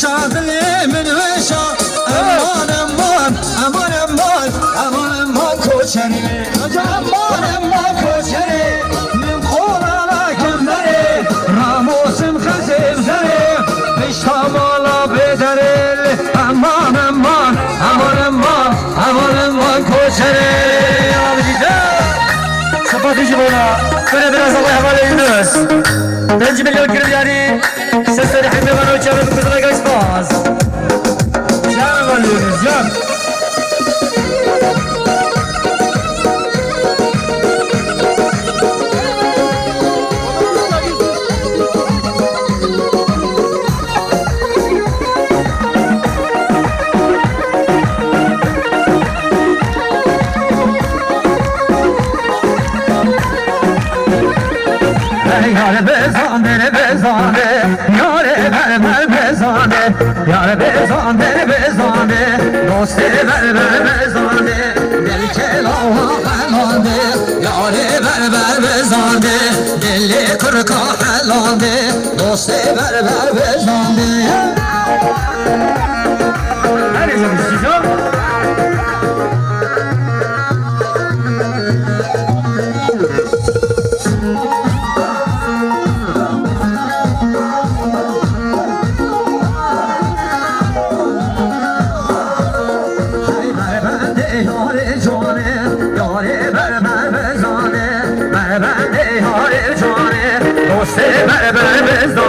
şah dilimin ve Aman aman aman aman aman aman koçeri. Aman aman koçeri. Min kolana kemleri Ramusum kızım zeri Beştamala bederil Aman aman aman aman aman aman koçeri. Kapatıcı bana. Böyle biraz Allah'a emanet ediniz Birinci milyon kürü yani Sesleri hemde bana uçarım Kızına kaç kaçmaz Can alıyoruz can Yare bezane bezane Yare ver ver bezane Yare bezane bezane Dosti ver ver bezane Del kelama helande Yare ver ver bezane Deli kırka helande Dosti ver ver bezane bezane